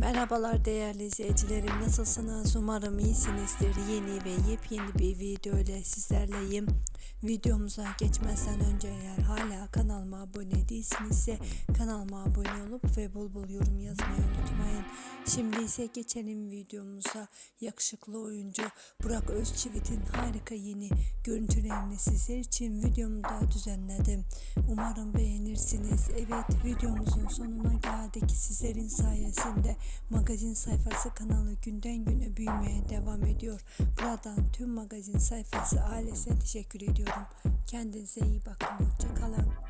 Merhabalar değerli izleyicilerim. Nasılsınız? Umarım iyisinizdir. Yeni ve yepyeni bir video ile sizlerleyim. Videomuza geçmezden önce eğer hala kanalıma abone değilsinizse kanalıma abone olup ve bol bol yorum yazmayı unutmayın şimdi ise geçelim videomuza yakışıklı oyuncu Burak Özçivit'in harika yeni görüntülerini sizler için videomda düzenledim umarım beğenirsiniz evet videomuzun sonuna geldik sizlerin sayesinde magazin sayfası kanalı günden güne büyümeye devam ediyor. Buradan tüm magazin sayfası ailesine teşekkür ediyorum. Kendinize iyi bakın. Hoşçakalın.